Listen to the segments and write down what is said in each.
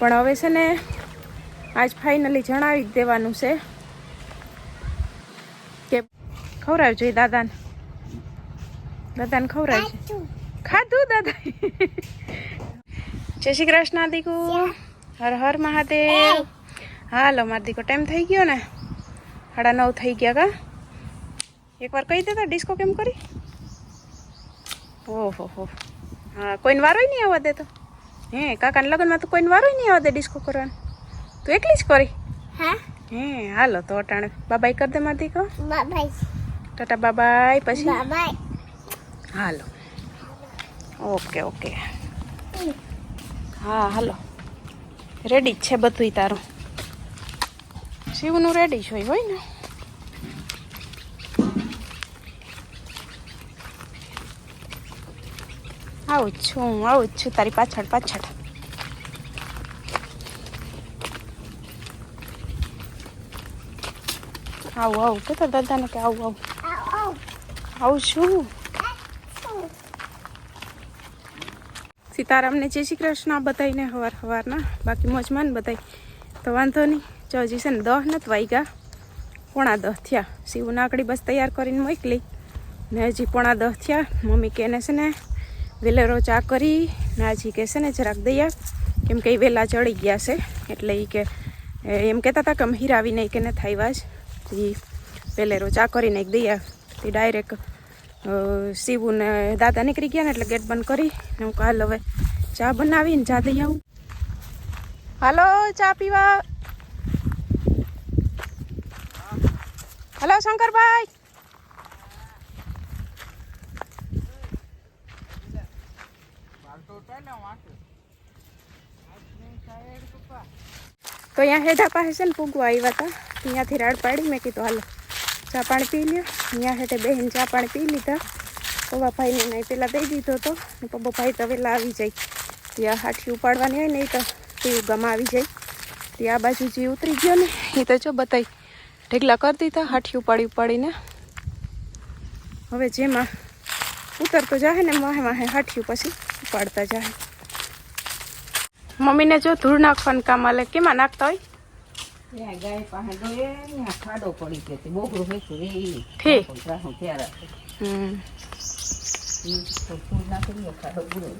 પણ હવે છે ને આજ ફાઇનલી જણાવી જ દેવાનું છે કે ખવડાવજો એ દાદાને. દાદાને ખવડાવજો. ખાધું. દાદા. જય શ્રી કૃષ્ણ દીકુ હર હર મહાદેવ. હાલો માર દીકો ટાઈમ થઈ ગયો ને? સાડા નવ થઈ ગયા કા? એકવાર કહી દેતા ડિસ્કો કેમ કરી? ઓહો હો. હા કોઈને વારોય નહીં આવવા દે તો હે કાકાના લગ્નમાં તો કોઈને વારો નહીં આવે ડિસ્કો કરવાનું. તું એકલી જ કરી? હા? હે હાલો તો અટાણે. બાબાઈ કરી દે માર કહો બાબાઈ ટાટા બાબાઈ પછી? બાબાઈ હાલો. Okay okay. હા હાલો. રેડી જ છે બધુંય તારું. શિવનું રેડી જ હોય હોય ને? આવું જ છું, હું આવું જ છું, તારી પાછળ પાછળ. આવું આવું કે તો દાદાને કે આવું આવું. આવ છું. સીતારામને જય શ્રી કૃષ્ણ બધાઈને હવાર હવારના, બાકી મોજમાન બધાય. તો વાંધો નહીં, જો હજી છે ને દહ નથી વાગ્યા પોણા દહ થયા. શિવ નાકડી બસ તૈયાર કરીને મોકલી. ને હજી પોણા દહ થયા. મમ્મી કે છે ને વેલેરો ચા કરી, નાજી કહેશે ને જરાક દઈએ કેમ કે એ વહેલા ચડી ગયા છે, એટલે એ કે એમ કહેતા હતા કે અમે નહીં કે ને થાયવા જ. એ વેલેરો ચા કરીને એક દઈએ તે ડાયરેક્ટ શિવુ દાદા નીકળી ગયા ને એટલે ગેટ બંધ કરી, ને હું કાલ હવે ચા બનાવીને ચા દઈ આવું. હાલો, ચા પીવા. હલો, શંકરભાઈ. તો અહીંયા હેઠા પાસે છે ને પૂગવા આવ્યા હતા ત્યાંથી રાડ પાડી મેં કીધું, હાલો, ચા પાણી પી લ્યો. અહીંયા હેઠે બહેન ચા પાણી પી લીધા. પપ્પાભાઈને નહીં પહેલાં દઈ દીધો હતો ને પપ્પાભાઈ તો વહેલા આવી જાય. ત્યાં હાઠી ઉપાડવાની હોય ને તો તે ગમા આવી જાય. ત્યાં આ બાજુ જે ઉતરી ગયો ને એ તો જો બતાવી ઢેગલા કરી દીધા હાઠી ઉપાડી ઉપાડીને. હવે જેમાં ઉતરતો જાય ને માહે માહે હાઠિયું પછી. ઉપાડતા જાય. મમ્મીને જો ધૂળ નાખવાનું કામ આલે. કેમાં નાખતા હોય? ગાય પાસે ખાડો પડી ગયો તે બોકડું હેઠું ઠીક. ત્યારે હમ. નાખી ખાડો પૂરો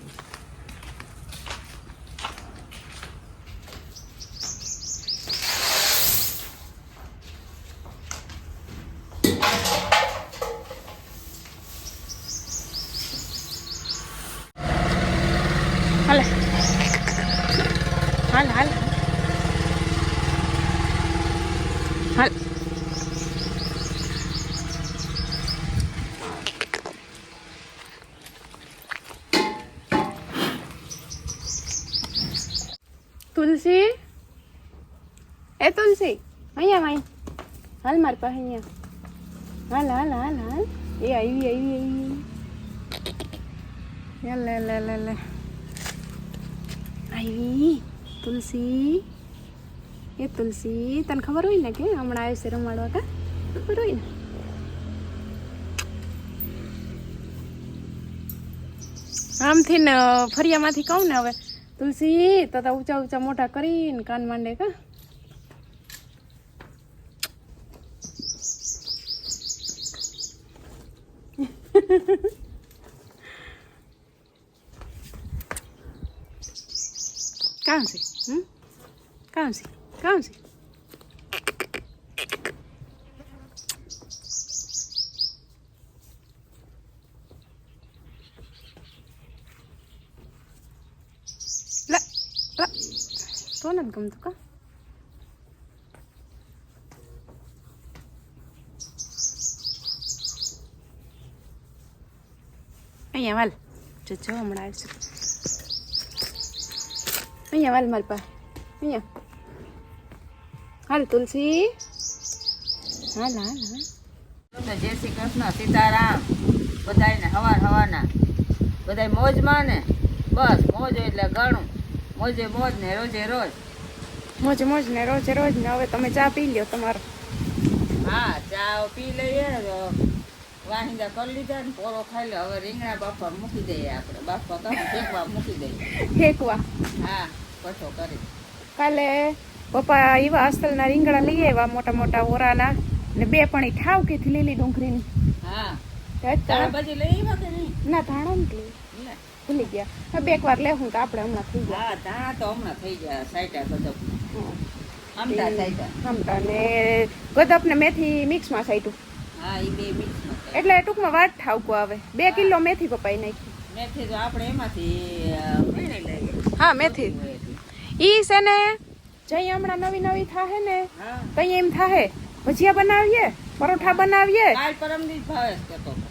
હાલે હાલ હાલ હાલ તુલસી એ તુલસી. અહીંયા માઈ હાલ મારી પાસે અહીંયા. હાલ હાલ હાલ હાલ. એ આવી આવી આવી. લે લે લે લે. આવી. તુલસી. એ તુલસી. તને ખબર હોય ને કે હમણાં આવ્યો છે રમાડવા કા? ખબર હોય ને? આમથી ને ફરિયામાંથી કહું ને હવે. તુલસી તો ઊંચા ઊંચા મોટા કરીને કાન માંડે કા? કામ છે હમ કામ છે કામ છે લા લા તો નથી ગમતું કા અહીંયા વાલ. જો જો હમણાં આવશે અહીંયા વાલ મારી પાસે. અહીંયા. હાલ તુલસી. હાલ હાલ હાલ. જય શ્રી કૃષ્ણ સીતારામ. બધાયને હવાર હવાના બધા મોજમાં ને? બસ મોજ એટલે ઘણું મોજે મોજ ને રોજે રોજ. મોજ મોજ ને રોજે રોજ ને હવે તમે ચા પી લ્યો તમારો. હા ચા પી લઈએ તો વાહિંદા કરી લીધા ને પોરો ખાઈ લે. હવે રીંગણા બાફવા મૂકી દઈએ આપણે. બાફવા તો ફેંકવા મૂકી દઈએ. ફેંકવા હા કઠો કરી. કાલે પપ્પા એવા અસ્તલના રીંગણા લઈ આવ્યા મોટા મોટા ઓરાના. ને બે પણ ઈ ઠાવકીથી લીલી ડુંગળીની. હા. પછી લઈ આવ્યા કે નહીં? ના ધાણા નથી ભૂલી ગયા. હવે એક વાર લેવું તો આપણે હમણાં થઈ ગયા. હા ધાણા તો હમણાં થઈ ગયા. સાઈટા ગજબ. હા. સાઈટા આમટા ને ગદપ ને મેથી મિક્સમાં સાઈટું એટલે ટૂંકમાં વાટ ઠાવકો આવે. બે કિલો મેથી પપાઈ નાખી. મેથી તો આપણે એમાંથી હા મેથી. ઈ છે ને જઈ હમણાં નવી નવી થાહે ને તઈ એમ થાહે ભજીયા બનાવીએ પરોઠા બનાવીએ. કાલ પરમદી ભાવેશ કહેતો હતો.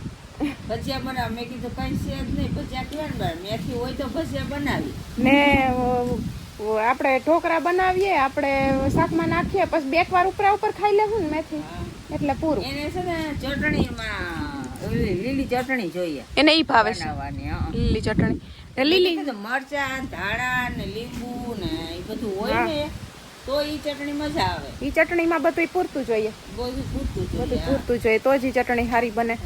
ભજીયા બનાવ મેં કીધું કઈ છે જ નહીં ભજીયા ને બનાવે? મેથી હોય તો ભજીયા બનાવી. ને આપણે ઢોકળા બનાવીએ આપણે શાકમાં નાખીએ પછી બે વાર ઉપરા ઉપર ખાઈ લેવું ને મેથી. એટલે પૂરું. એને છે ને ચટણીમાં લીલી ચટણી જોઈએ. એને ઈ ભાવે છે. લીલી ચટણી. એટલે લીલી મરચા મરચાં ધાણા ને લીંબુ ને એ બધું હોય ને તો ઈ ચટણી મજા આવે. ઈ ચટણીમાં બધું પૂરતું જોઈએ. બધું પૂરતું જોઈએ બધું પૂરતું જોઈએ તો જ ઈ ચટણી સારી બને.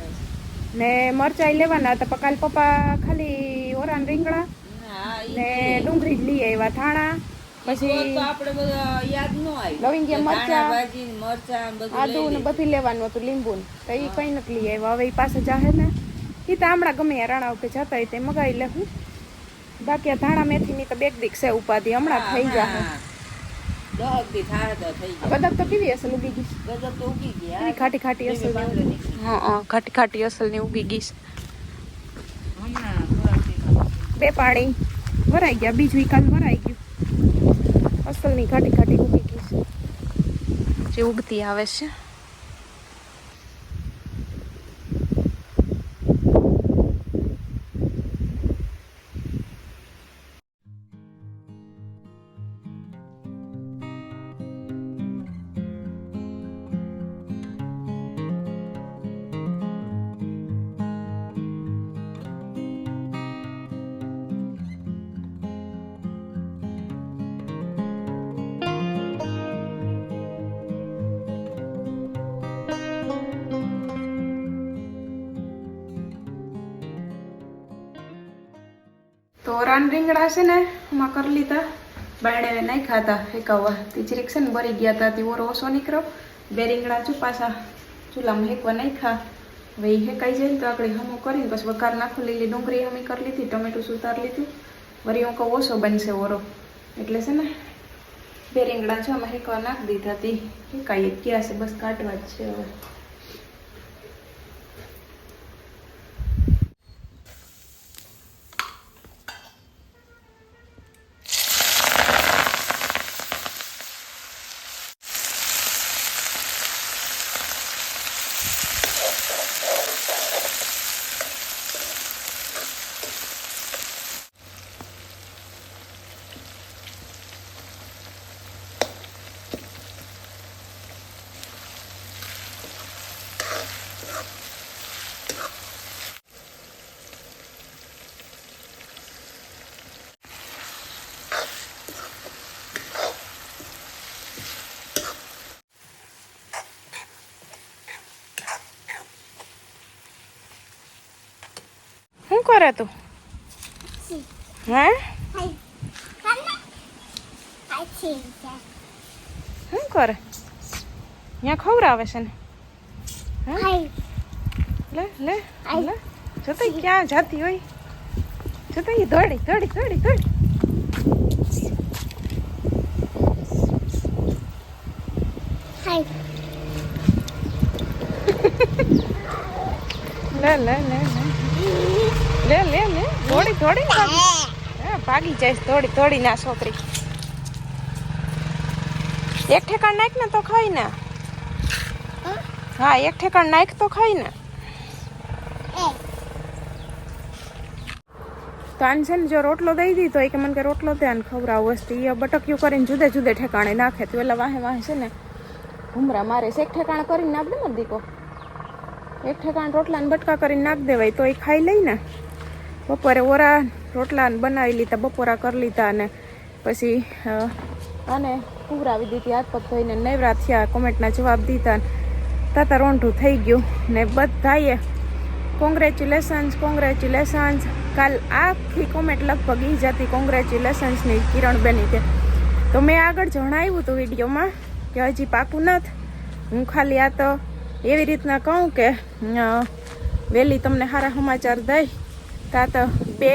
ને મરચાઈ લેવાના તો કાલ પપ્પા ખાલી ઓરાન રીંગણા ને ડુંગળી જ લઈ આવ્યા ધાણા. પછી આપણે બધા યાદ ન આવી. લવિંગિયા કે મરચાં, ભાજી મરચા બધું આદુ ને. બધું લેવાનું હતું લીંબુ તો એ કઈ નથી લઈ આવ્યા. હવે એ પાસે જાહે ને. એ તો હમણાં ગમે રાણા ઉપર જતા હોય તે મગાવી લેવું બાકી ધાણા મેથી ની તો બેગ દીક છે ઉપાધિ. હમણાં થઈ જાય બધા તો કેવી અસલ ઉગી ગઈ? તો ઉગી ખાટી ખાટી અસલ હા હા. ખાટી ખાટી અસલની ઉગી ગઈ બે પાણી ભરાઈ ગયા. બીજું કાલ ભરાઈ ગયું. અસલ ઘાટી ખાટી ઉગી ગઈ છે. જે ઉગતી આવે છે. તો રાન રીંગણા છે ને એમાં કરી લીધા. બાયણે નહીં ખાતા હેકાવા તે જરીક છે ને ભરી ગયા હતા તે ઓરો ઓછો નીકળ્યો બે રીંગણા પાછા. ચૂલામાં હેકવા નહીં ખા. હવે એ હેકાઈ જાય તો આગળ હમું કરીને પછી વઘાર નાખું, લીલી ડુંગળી હમી કરી લીધી, ટમેટું સુતાર લીધું. વળી હું કહું, ઓછો બનશે ઓરો. એટલે છે ને, બે રીંગણા છે, આમાં હેકવા નાખી દીધા તે. હેકાઈ ગયા છે? બસ કાઢવા જ છે હવે. શું કરે તું? હે? શું કરે? ત્યાં ખવડાવે છે ને? લે લે લે. જતો ક્યાં જાતી હોય? જતો ઈ દોડી દોડી દોડી દોડી. લે લે લે લે. લે લે લે. થોડી થોડી હા, ભાગી જઈશ થોડી દોડી ના, છોકરી. એક ઠેકાણ નાખ ને તો ખાઈ ને. હા, એક ઠેકાણ નાખ તો ખાઈ ને. તો આને છે ને જો રોટલો દઈ દીધો, એ કે મને કે રોટલો દે આને ખવડાવું. વસ્તી એ બટક્યું કરીને જુદે જુદે ઠેકાણે નાખે. તો પેલા વાહે વાહે છે ને ઘુમરા મારે છે. એક ઠેકાણ કરીને નાખ દે ને દીકો. એક ઠેકાણ રોટલાને બટકા કરીને નાખ દેવાય તો એ ખાઈ લઈ ને. બપોરે ઓરા રોટલા બનાવી લીધા, બપોરા કરી લીધા અને પછી આને ઉવરાવી દીધી, હાથ પગ ધોઈને નવરા થયા કોમેન્ટના જવાબ દીધા તાતા રોંઢું થઈ ગયું ને બધાએ કોંગ્રેચ્યુલેશન્સ કોંગ્રેચ્યુલેશન્સ કાલ આખી કોમેન્ટ લગભગ ઈ જતી કોંગ્રેચ્યુલેશન્સની કિરણબેની કે. તો મેં આગળ જણાવ્યું હતું વિડીયોમાં કે હજી પાકું નથી. હું ખાલી આ તો એવી રીતના કહું કે વહેલી તમને સારા સમાચાર દઈ. તો તો બે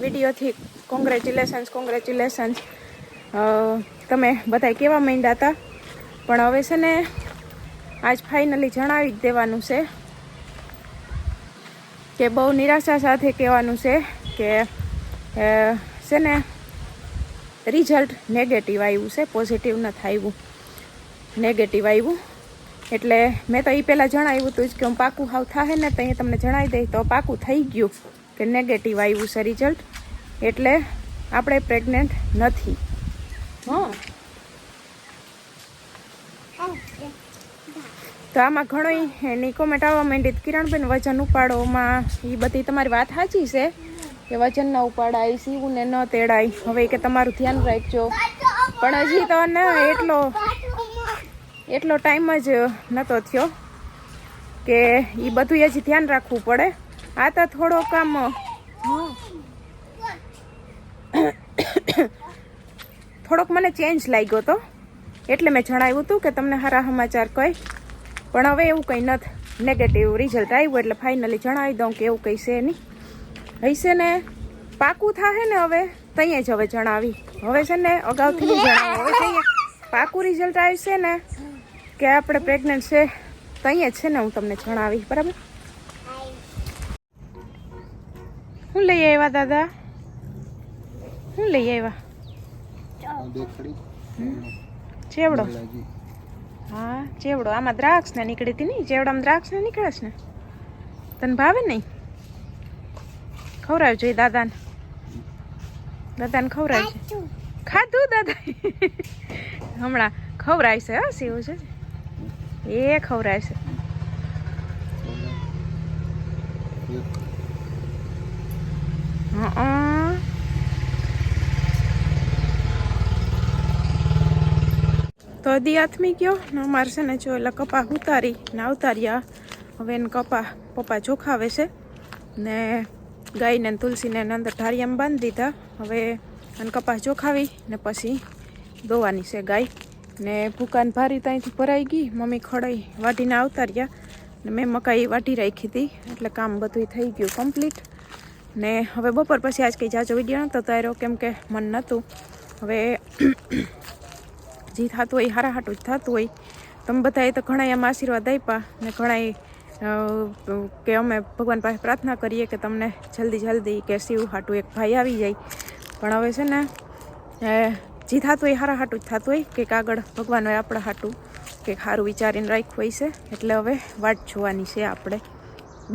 વિડીયોથી કોંગ્રેચ્યુલેશન્સ કોંગ્રેચ્યુલેશન્સ તમે બધા કેવા માંડ્યા હતા પણ હવે છે ને આજ ફાઇનલી જણાવી જ દેવાનું છે કે બહુ નિરાશા સાથે કહેવાનું છે કે છે ને રિઝલ્ટ નેગેટિવ આવ્યું છે પોઝિટિવ નથી આવ્યું નેગેટિવ આવ્યું. એટલે મેં તો એ પહેલાં જણાવ્યું હતું જ કે હું પાકું હાવ થાય ને તો અહીંયા તમને જણાવી દઈ તો પાકું થઈ ગયું. કે નેગેટિવ આવ્યું છે રિઝલ્ટ એટલે આપણે પ્રેગ્નેન્ટ નથી. તો આમાં ઘણો એની કોમેન્ટ આવવા માંડી કિરણબેન, વજન ઉપાડોમાં એ બધી તમારી વાત સાચી છે કે વજન ન ઉપાડાય સીવું ને ન તેડાય. હવે કે તમારું ધ્યાન રાખજો. પણ હજી તો ને, એટલો એટલો ટાઈમ જ નહોતો થયો કે એ બધું હજી ધ્યાન રાખવું પડે. આ તો થોડો કામ થોડોક મને ચેન્જ લાગ્યો તો. એટલે મેં જણાવ્યું હતું કે તમને સારા સમાચાર કહી પણ હવે એવું કંઈ નથી. નેગેટિવ રિઝલ્ટ આવ્યું એટલે ફાઇનલી જણાવી દઉં કે એવું કંઈ છે નહીં. હશે ને, પાકું થાય ને હવે તઈએ જ હવે જણાવી. હવે છે ને, અગાઉથી નહીં જણાવી હવે તઈએ પાકું રિઝલ્ટ આવશે ને, કે આપણે પ્રેગ્નન્ટ છે તઈએ જ છે ને હું તમને જણાવી. બરાબર? હું લઈ આવ્યા દાદા? હું લઈ આવ્યા? ચેવડો? હા ચેવડો. આમાં દ્રાક્ષ ને નીકળી હતી નહીં ચેવડામાં દ્રાક્ષ ને નીકળે છે ને? તને ભાવે નહીં ખવડાવજો એ દાદાને. દાદાને ખવડાવજો. ખાધું. દાદા? હમણાં ખવડાવશે હા સેવું છે. એ ખવડાવશે હં તો દી આથમી ગયો. ને અમારે છે ને જો એટલે કપા ઉતારી ને ઉતાર્યા હવે એને કપા, પપ્પા ચોખાવે છે. ને ગાયને તુલસીને એને અંદર ઢારિયામાં બાંધી દીધા. હવે અને કપાસ ચોખાવી ને પછી દોવાની છે ગાય. ને ભૂકાન ભારી ત્યાંથી ભરાઈ ગઈ. મમ્મી ખડાઈ વાટીને આવતા રહ્યા. ને મેં મકાઈ વાટી રાખી હતી. એટલે કામ બધું થઈ ગયું કમ્પ્લીટ ને હવે બપોર પછી આજ કંઈ જાજો વીડિયો નહોતો તાર્યો, કેમ કે મન નહોતું હવે જે થતું હોય હારા હાટું જ થતું હોય. તમે બધાએ તો ઘણા એમ આશીર્વાદ આપ્યા ને ઘણાએ કે અમે ભગવાન પાસે પ્રાર્થના કરીએ કે તમને જલ્દી જલ્દી કે શિવ હાટું એક ભાઈ આવી જાય. પણ હવે છે ને જે થતું હોય હારા હાટું જ થતું હોય. કે આગળ ભગવાન હોય આપણા હાટું કે સારું વિચારીને રાખ્યું હોય છે. એટલે હવે વાટ જોવાની છે આપણે.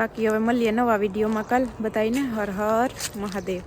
બાકી હવે મળીએ નવા વિડીયોમાં. કાલ બધાને હર હર મહાદેવ.